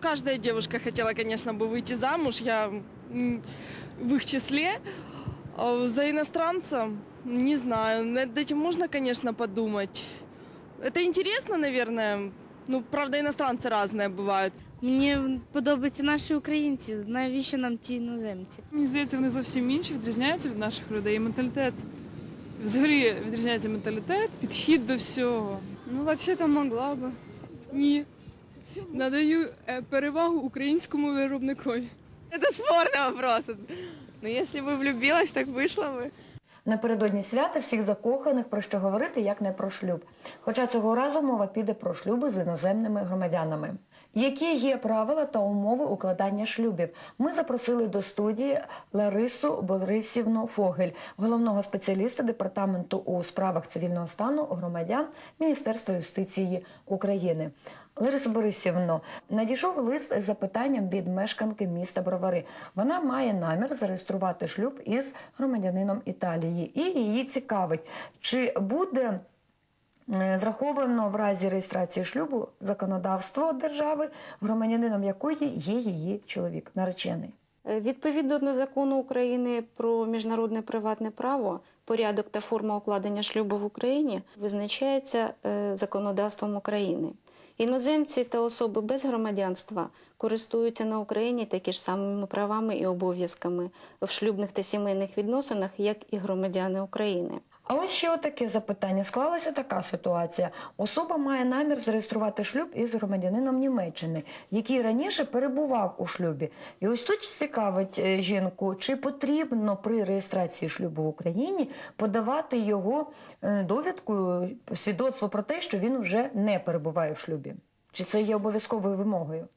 каждая девушка хотела, конечно, бы выйти замуж. Я м, в их числе. А За иностранца, не знаю, над этим можно, конечно, подумать. Это интересно, наверное. Ну, правда, иностранцы разные бывают. Мені подобаються наші українці. Навіщо нам ті іноземці? Мені здається, вони зовсім інші відрізняються від наших людей. І менталітет. Взагалі відрізняється менталітет, підхід до всього. Ну, вообще-то могла бы. Ні. Надаю е, перевагу українському виробникові. Это спорный вопрос. Но если бы влюбилась, так вышло бы. Напередодні свята всіх закоханих про що говорити, як не про шлюб. Хоча цього разу мова піде про шлюби з іноземними громадянами. Які є правила та умови укладання шлюбів? Ми запросили до студії Ларису Борисівну Фогель, головного спеціаліста департаменту у справах цивільного стану громадян Міністерства юстиції України. Ларисо Борисівно, надійшов лист з запитанням від мешканки міста Бровари. Вона має намір зареєструвати шлюб із громадянином Італії, і її цікавить, чи буде е, зраховано в разі реєстрації шлюбу законодавство держави, громадянином якої є її чоловік, наречений. Е, Відповідно до закону України про міжнародне приватне право, порядок та форма укладення шлюбу в Україні визначається е, законодавством України. Іноземці та особи без громадянства користуються на Україні такі ж самими правами і обов'язками в шлюбних та сімейних відносинах, як і громадяни України. А ось ще отаке запитання. Склалася така ситуація. Особа має намір зареєструвати шлюб із громадянином Німеччини, який раніше перебував у шлюбі. І ось тут цікавить е, жінку, чи потрібно при реєстрації шлюбу в Україні подавати його е, довідку, свідоцтво про те, що він вже не перебуває в шлюбі. Чи це є обов'язковою вимогою?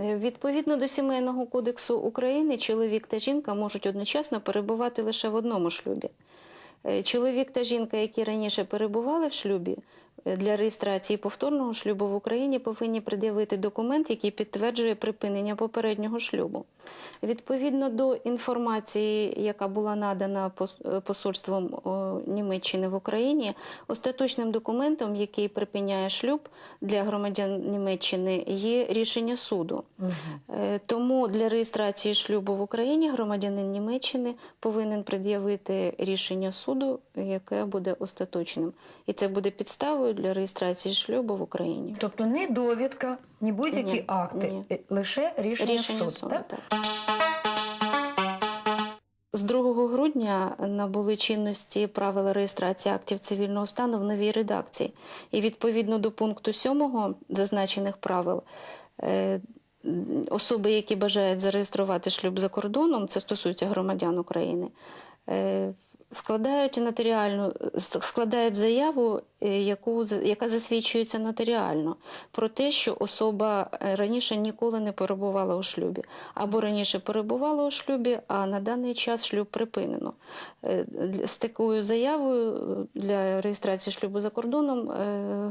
Е, Відповідно до Сімейного кодексу України, чоловік та жінка можуть одночасно перебувати лише в одному шлюбі. Е, Чоловік та жінка, які раніше перебували в шлюбі, для реєстрації повторного шлюбу в Україні повинні пред'явити документ, який підтверджує припинення попереднього шлюбу. Відповідно до інформації, яка була надана е, посольством Німеччини в Україні, остаточним документом, який припиняє шлюб для громадян Німеччини, є рішення суду. Е, Тому для реєстрації шлюбу в Україні громадянин Німеччини повинен пред'явити рішення суду, яке буде остаточним. І це буде підставою для реєстрації шлюбу в Україні. Тобто не довідка, ні будь-які Ні, акти, ні. е, лише рішення, Рішення суду. суду. так? так. З 2 грудня набули чинності правила реєстрації актів цивільного стану в новій редакції. І відповідно до пункту 7 зазначених правил, е, особи, які бажають зареєструвати шлюб за кордоном, це стосується громадян України, е, складають нотаріальну складають заяву, яку за- яка засвідчується нотаріально про те, що особа е, раніше ніколи не перебувала у шлюбі, або раніше перебувала у шлюбі, а на даний час шлюб припинено. Е, З такою заявою е, для реєстрації шлюбу за кордоном е,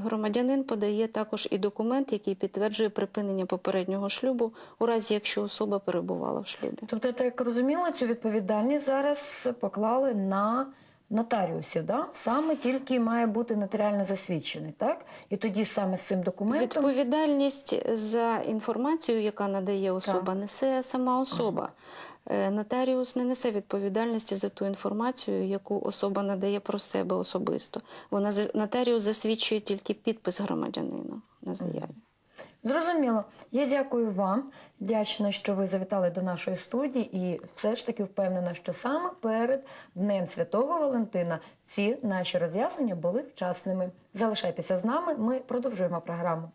громадянин подає також і документ, який підтверджує припинення попереднього шлюбу, у разі якщо особа перебувала в шлюбі. Тобто, так розуміла, цю відповідальність зараз поклали на нотаріусів, да? саме тільки має бути нотаріально засвідчений, так? І тоді саме з цим документом Відповідальність за інформацію, яка надає особа, несе сама особа. Е, Нотаріус не несе відповідальності за ту інформацію, яку особа надає про себе особисто. Вона нотаріус засвідчує тільки підпис громадянина на заяві. Зрозуміло. Я дякую вам. Вдячна, що ви завітали до нашої студії, і все ж таки впевнена, що саме перед Днем Святого Валентина ці наші роз'яснення були вчасними. Залишайтеся з нами. Ми продовжуємо програму.